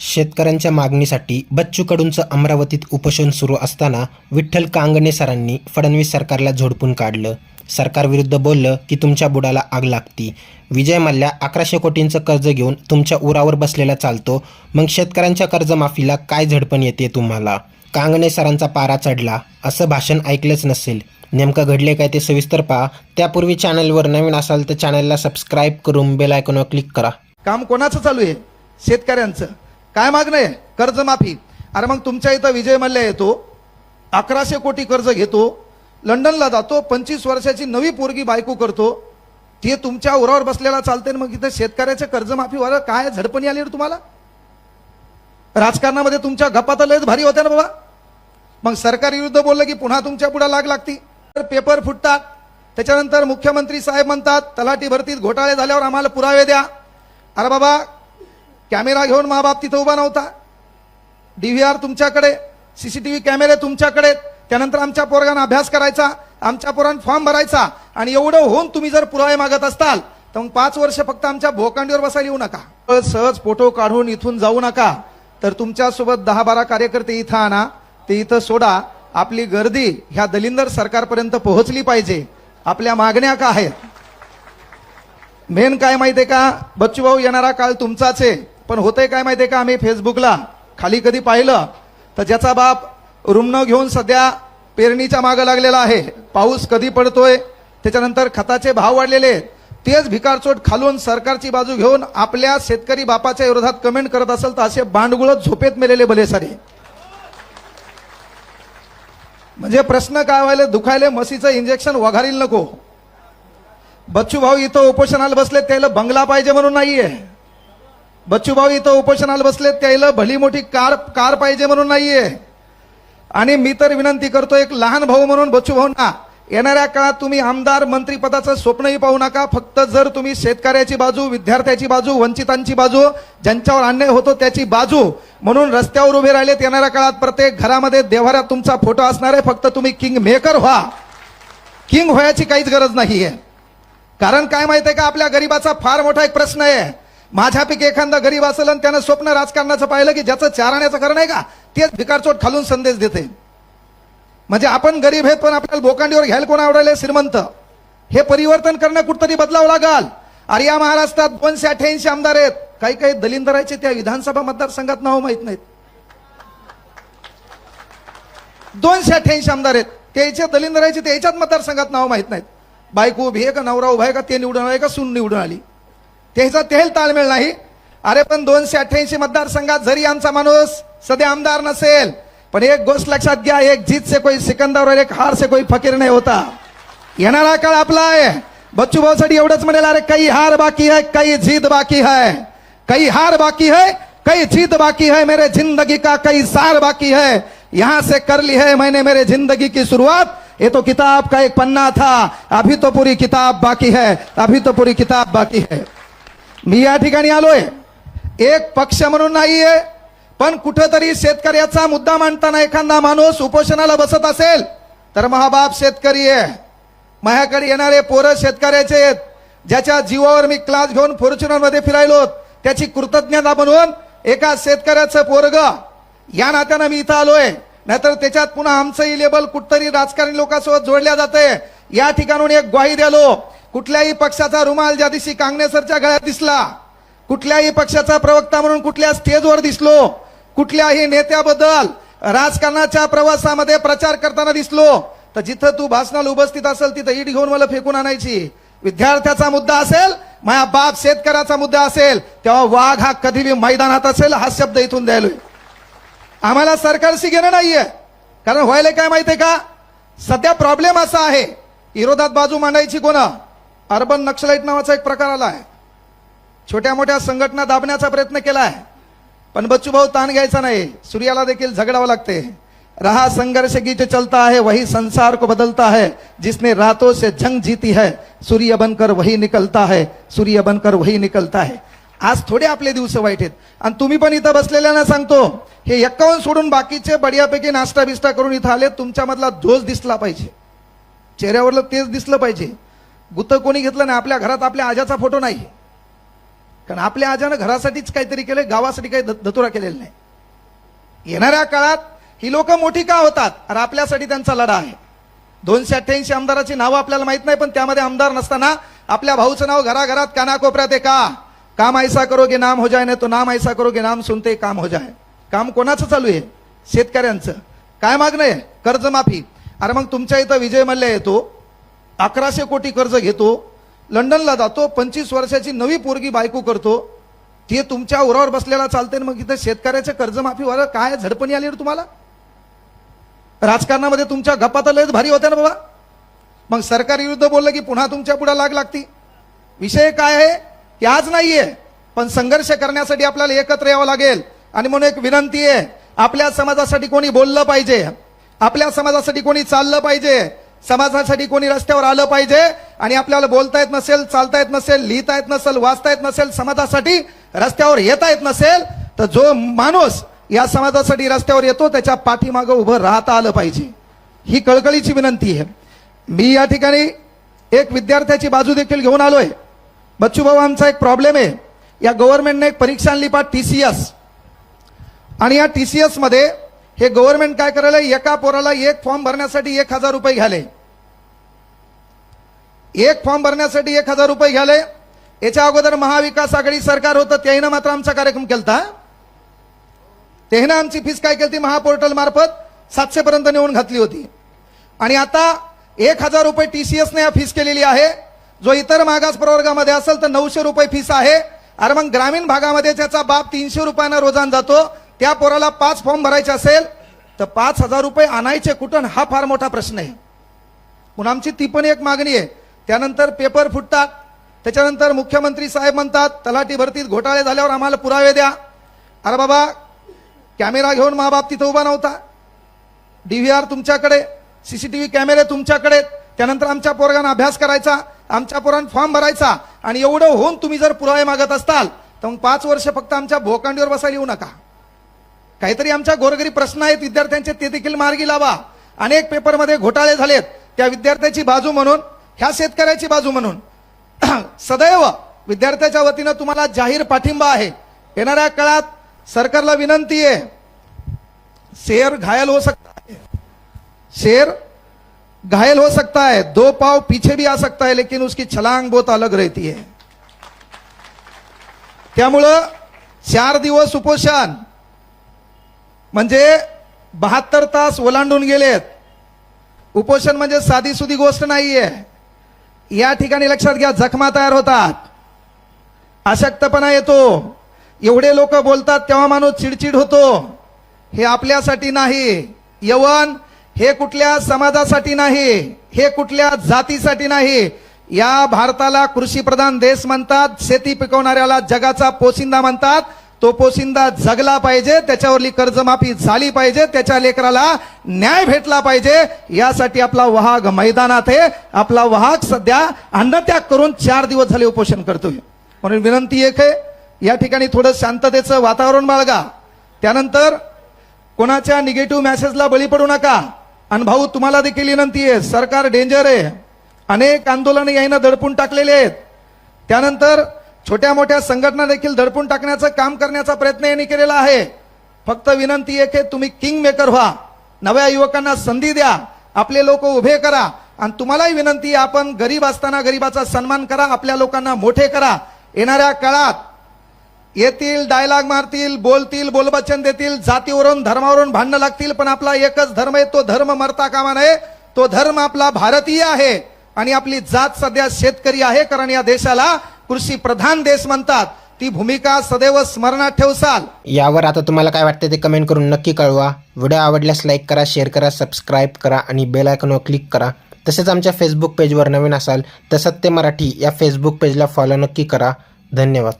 शेतकऱ्यांच्या मागणीसाठी बच्चू कडूंचं अमरावतीत उपोषण सुरू असताना विठ्ठल कांगणे सरांनी फडणवीस सरकारला झोडपून काढलं. सरकारविरुद्ध बोललं की तुमच्या बुडाला आग लागती. विजय मल्ल्या अकराशे कोटींचं कर्ज घेऊन तुमच्या उरावर बसलेला चालतो. मग शेतकऱ्यांच्या कर्जमाफीला काय झडपण येते तुम्हाला? कांगणे सरांचा पारा चढला. असं भाषण ऐकलंच नसेल. नेमकं घडले काय ते सविस्तर पहा. त्यापूर्वी चॅनलवर नवीन असाल तर चॅनलला सबस्क्राईब करून बेल आयकॉनवर क्लिक करा. काम कोणाचं चालू आहे? शेतकऱ्यांचं. काय मागणं आहे? कर्जमाफी. अरे मग तुमच्या इथं विजय मल्ल्या येतो अकराशे कोटी कर्ज घेतो लंडनला जातो पंचवीस वर्षाची नवी पोरगी बायको करतो ते तुमच्या उरावर बसलेला चालते मग इथं शेतकऱ्याच्या कर्जमाफीवर काय झडपणी आली तुम्हाला? राजकारणामध्ये तुमच्या गप्पा लयच भारी होत्या ना बाबा. मग सरकार विरुद्ध बोललं की पुन्हा तुमच्यापुढे लाग लागती. तर पेपर फुटतात. त्याच्यानंतर मुख्यमंत्री साहेब म्हणतात तलाठी भरतीत घोटाळे झाल्यावर आम्हाला पुरावे द्या. अरे बाबा कॅमेरा घेऊन मा बाप तिथं उभा नव्हता. डीव्हीआर तुमच्याकडे सीसीटीव्ही कॅमेरे तुमच्याकडे त्यानंतर आमच्या पोरगांना अभ्यास करायचा आमच्या पोरांना फॉर्म भरायचा आणि एवढं होऊन तुम्ही जर पुरावे मागत असताल तर मग पाच वर्ष फक्त आमच्या भोकांडीवर बसायला येऊ नका. सहज फोटो काढून इथून जाऊ नका. तर तुमच्यासोबत दहा बारा कार्यकर्ते इथं आणा ते इथं सोडा. आपली गर्दी ह्या दलिंदर सरकारपर्यंत पोहोचली पाहिजे. आपल्या मागण्या का आहेत? मेन काय माहिती आहे का? बच्चूभाऊ येणारा काळ तुमचाच आहे. पण होतंय काय माहितीये का? आम्ही फेसबुकला खाली कधी पाहिलं तर ज्याचा बाप रुग्ण घेऊन सध्या पेरणीच्या मागं लागलेला आहे. पाऊस कधी पडतोय त्याच्यानंतर खताचे भाव वाढलेले तेच भिकारचोट खालून सरकारची बाजू घेऊन आपल्या शेतकरी बापाच्या विरोधात कमेंट करत असेल तर असे बांडगुळत झोपेत मेलेले भले सारे. म्हणजे प्रश्न काय व्हायले? दुखायले? मसीचं इंजेक्शन वघारील नको. बच्चू भाऊ इथं उपोषणाला बसलेत त्याला बंगला पाहिजे म्हणून नाहीये. बच्चूभाऊ इथं उपोषणाला बसलेत त्याला भली मोठी कार कार पाहिजे म्हणून नाहीये. आणि मी तर विनंती करतो एक लहान भाऊ म्हणून बच्चू भाऊंना येणाऱ्या काळात तुम्ही आमदार मंत्रीपदाचं स्वप्नही पाहू नका फक्त जर तुम्ही शेतकऱ्याची बाजू विद्यार्थ्याची बाजू वंचितांची बाजू ज्यांच्यावर अन्याय होतो त्याची बाजू म्हणून रस्त्यावर उभे राहिलेत येणाऱ्या काळात प्रत्येक घरामध्ये देव्हाऱ्यात तुमचा फोटो असणार आहे फक्त तुम्ही किंग मेकर व्हा. किंग व्हायची काहीच गरज नाहीये. कारण काय माहितीये का आपल्या गरीबाचा फार मोठा एक प्रश्न आहे. माझ्यापैकी एखादा गरीब असेल आणि त्यानं स्वप्न राजकारणाचं पाहिलं की ज्याचं चारण्याचं कारण आहे का तेच भिकारचोट खालून संदेश देते. म्हणजे आपण गरीब आहेत पण आपल्याला भोकांडीवर घ्यायला कोण आवडायला? श्रीमंत. हे परिवर्तन करणं कुठतरी बदलावं लागल. अरे या महाराष्ट्रात दोनशे अठ्ठ्याऐंशी आमदार आहेत. काही काही दलिंदराचे त्या विधानसभा मतदारसंघात नाव माहीत नाहीत. दोनशे अठ्ठ्याऐंशी आमदार आहेत. त्याचे दलिंदराचे त्याच्यात मतदारसंघात नाव माहीत नाहीत. बायको उभी आहे का? नवरा उभा आहे का? ते निवडून आले का? सून निवडून आली. त्याचा तेल ताळमेळ नाही. अरे पण दोनशे अठ्ठ्याऐंशी मतदारसंघात जरी आमचा माणूस सध्या आमदार नसेल पण एक गोष्ट लक्षात घ्या एक जीत से कोई सिकंदर और एक हार से कोई फकीर नाही होता. येणारा काळ आपला आहे. बच्चू भाऊसाठी एवढंच म्हणेल अरे काही हार बाकी है काही जीत बाकी है कई हार बाकी है कई जीत बाकी है मेरे जिंदगी का कई सार बाकी है. यहाँ से कर ली है मैंने मेरे जिंदगी की शुरुआत. ये तो किताब का एक पन्ना था अभी तो पूरी किताब बाकी है अभी तो पूरी किताब बाकी है. मी या ठिकाणी आलोय. एक पक्ष म्हणून नाहीये पण कुठंतरी शेतकऱ्याचा मुद्दा मांडताना एखादा माणूस उपोषणाला बसत असेल तर महाबाप शेतकरी आहे. माझ्याकडे येणारे पोरं शेतकऱ्याचे आहेत. ज्याच्या जीवावर मी क्लास घेऊन फॉर्च्युनरमध्ये फिरायलो त्याची कृतज्ञता म्हणून एका शेतकऱ्याचं पोरग या नात्यानं मी इथं आलोय. नाहीतर त्याच्यात पुन्हा आमचंही लेबल कुठतरी राजकारणी लोकांसोबत जोडल्या जाते या ठिकाणून एक ग्वाही द्यालो. कुठल्याही पक्षाचा रुमाल ज्या दिवशी कांगणेसरच्या गळ्यात दिसला कुठल्याही पक्षाचा प्रवक्ता म्हणून कुठल्या स्टेजवर दिसलो कुठल्याही नेत्याबद्दल राजकारणाच्या प्रवासामध्ये प्रचार करताना दिसलो तर जिथं तू भाषणाला उपस्थित असेल तिथं ईट घेऊन मला फेकून आणायची. विद्यार्थ्याचा मुद्दा असेल माझ्या बाप शेतकऱ्याचा मुद्दा असेल तेव्हा वाघ हा कधी बी मैदानात असेल हा शब्द इथून द्यायलोय आम्हाला सरकारशी घेणं नाहीये. कारण व्हायला काय माहितीये का? सध्या प्रॉब्लेम असा आहे विरोधात बाजू मांडायची कोणा? अर्बन नक्षलाईट नावाचा एक प्रकार आला आहे. छोट्या मोठ्या संघटना दाबण्याचा प्रयत्न केला आहे. पण बच्चू भाऊ ताण घ्यायचा नाही. सूर्याला देखील झगडावं लागते. रहा संघर्ष गीत चलता है वही संसार को बदलता है. जिसने रातों से जंग जीती है सूर्य बनकर वही निकलता है सूर्य बनकर वही निकलता है. आज थोडे आपले दिवस वाईट आहेत. आणि तुम्ही पण इथं बसलेल्यांना सांगतो हे एक्कावन्न सोडून बाकीचे बढियापैकी नाश्ता बिस्टा करून इथं आले तुमच्यामधला दोष दिसला पाहिजे. चेहऱ्यावरलं तेच दिसलं पाहिजे. गुत कोणी घेतलं नाही आपल्या घरात आपल्या आजाचा फोटो नाही. कारण आपल्या आजानं घरासाठीच काहीतरी केलं गावासाठी काही धतुरा केलेला नाही. येणाऱ्या काळात ही लोक मोठी का होतात? आणि आपल्यासाठी त्यांचा लढा आहे. दोनशे अठ्ठ्याऐंशी आमदाराची नावं आपल्याला माहीत नाही पण त्यामध्ये आमदार नसताना आपल्या भाऊचं नाव घराघरात कानाकोपऱ्यात आहे का काम ऐसा करोगे नाम हो जाय नाही तो नाम ऐसा करोगे नाम सुनते काम हो जाय. काम कोणाचं चालू आहे? शेतकऱ्यांचं. काय मागणं आहे? कर्जमाफी. अरे मग तुमच्या इथं विजय मल्ल्या येतो. अकराशे कोटी कर्ज घेतो लंडनला जातो पंचवीस वर्षाची नवी पोरगी बायको करतो ते तुमच्या उरावर बसलेला चालते आणि मग इथं शेतकऱ्याच्या कर्जमाफीवर काय झडपणी आली तुम्हाला? राजकारणामध्ये तुमच्या गप्पा तर लयच भारी होत्या ना बाबा. मग सरकार विरुद्ध बोललं की पुन्हा तुमच्यापुढे लाग लागती. विषय काय आहे? की आज नाहीये पण संघर्ष करण्यासाठी आपल्याला एकत्र यावं लागेल. आणि म्हणून एक विनंती आहे आपल्या समाजासाठी कोणी बोललं पाहिजे आपल्या समाजासाठी कोणी चाललं पाहिजे समाजासाठी कोणी रस्त्यावर आलं पाहिजे आणि आपल्याला बोलता येत नसेल चालता येत नसेल लिहिता येत नसेल वाचता येत नसेल समाजासाठी रस्त्यावर येता येत नसेल तर जो माणूस या समाजासाठी रस्त्यावर येतो त्याच्या पाठीमागं उभं राहता आलं पाहिजे. ही कळकळीची विनंती आहे. मी या ठिकाणी एक विद्यार्थ्याची बाजू देखील घेऊन आलोय. बच्चू भाऊ आमचा एक प्रॉब्लेम आहे. या गव्हर्नमेंटने एक परीक्षा आणली पा टी सी एस आणि या टी सी एसमध्ये हे गव्हर्नमेंट काय करायला एका पोराला एक फॉर्म भरण्यासाठी एक हजार रुपये घ्याले एक फॉर्म भरण्यासाठी एक हजार रुपये घ्याले याच्या अगोदर महाविकास आघाडी सरकार होतं त्याहीनं मात्र आमचा कार्यक्रम केलता. त्याहीनं आमची फीस काय केली महापोर्टल मार्फत सातशे पर्यंत नेऊन घातली होती. आणि आता एक हजार रुपये टीसीएसने फीस केलेली आहे. जो इतर मागास प्रवर्गामध्ये असेल तर नऊशे रुपये फीस आहे. अरे मग ग्रामीण भागामध्ये त्याचा बाप तीनशे रुपयांना रोजान जातो त्या पोराला पाच फॉर्म भरायचे असेल तर पाच हजार रुपये आणायचे कुठं? हा फार मोठा प्रश्न आहे. म्हणून आमची ती पण एक मागणी आहे. त्यानंतर पेपर फुटतात. त्याच्यानंतर मुख्यमंत्री साहेब म्हणतात तलाठी भरतीत घोटाळे झाल्यावर आम्हाला पुरावे द्या. अरे बाबा कॅमेरा घेऊन माबाप तिथं उभा नव्हता. डीव्हीआर तुमच्याकडे सीसीटीव्ही कॅमेरे तुमच्याकडे त्यानंतर आमच्या पोरगांना अभ्यास करायचा आमच्या पोरांना फॉर्म भरायचा. आणि एवढं होऊन तुम्ही जर पुरावे मागत असताल तर मग पाच वर्ष फक्त आमच्या भोकांडीवर बसायला येऊ नका. काहीतरी आमच्या गोरगरी प्रश्न आहेत विद्यार्थ्यांचे ते देखील मार्गी लावा. अनेक पेपरमध्ये घोटाळे झालेत. त्या विद्यार्थ्याची बाजू म्हणून ह्या शेतकऱ्याची बाजू म्हणून. सदैव विद्यार्थ्याच्या वतीनं तुम्हाला जाहीर पाठिंबा आहे. येणाऱ्या काळात सरकारला विनंती आहे शेर घायल हो सकता है शेर घायल हो सकता है दो पाव पीछे भी आ सकता है लेकिन उसकी छलांग बहुत अलग रहती है. त्यामुळं चार दिवस उपोषण म्हणजे बहात्तर तास ओलांडून गेलेत. उपोषण म्हणजे साधी सुधी गोष्ट नाहीये. या ठिकाणी लक्षात घ्या जखमा तयार होतात. अशक्तपणा येतो. एवढे लोक बोलतात तेव्हा माणूस चिडचिड होतो. हे आपल्यासाठी नाही. यवन हे कुठल्या समाजासाठी नाही. हे कुठल्या जातीसाठी नाही. या भारताला कृषी प्रधान देश म्हणतात शेती पिकवणाऱ्याला जगाचा पोशिंदा म्हणतात. तो पोसिंदा जगला पाहिजे त्याच्यावरली कर्जमाफी झाली पाहिजे त्याच्या लेकराला न्याय भेटला पाहिजे यासाठी आपला वाहग मैदानात आहे. आपला वाहक सध्या अन्नत्याग करून चार दिवस झाले उपोषण करतोय. म्हणून विनंती एक आहे या ठिकाणी थोडं शांततेचं वातावरण बाळगा. त्यानंतर कोणाच्या निगेटिव्ह मेसेजला बळी पडू नका. आणि भाऊ तुम्हाला देखील विनंती आहे सरकार डेंजर आहे. अनेक आंदोलनं यायनं दडपून टाकलेले आहेत. त्यानंतर छोट्या मोठ्या संघटना देखील दडपून टाकण्याचं काम करण्याचा प्रयत्न यांनी केलेला आहे. फक्त विनंती आहे तुम्ही किंग मेकर व्हा. नव्या युवकांना संधी द्या. आपले लोक उभे करा. आणि तुम्हालाही विनंती आपण गरीब असताना गरीबाचा सन्मान करा आपल्या लोकांना मोठे करा. येणाऱ्या काळात येतील डायलॉग मारतील बोलतील बोलबचन देतील जातीवरून धर्मावरून भांडणं लागतील पण आपला एकच धर्म आहे तो धर्म मरता कामा नये. तो धर्म आपला भारतीय आहे. आणि आपली जात सध्या शेतकरी आहे कारण या देशाला कृषी प्रधान देश म्हणतात ती भूमिका सदैव स्मरणात ठेवसाल. यावर आता तुम्हाला काय वाटतं ते कमेंट करून नक्की कळवा. व्हिडिओ आवडल्यास लाईक करा शेअर करा सबस्क्राईब करा आणि बेल आयकॉनवर क्लिक करा. तसेच आमच्या फेसबुक पेजवर नवीन असाल तर सत्य मराठी या फेसबुक पेजला फॉलो नक्की करा. धन्यवाद.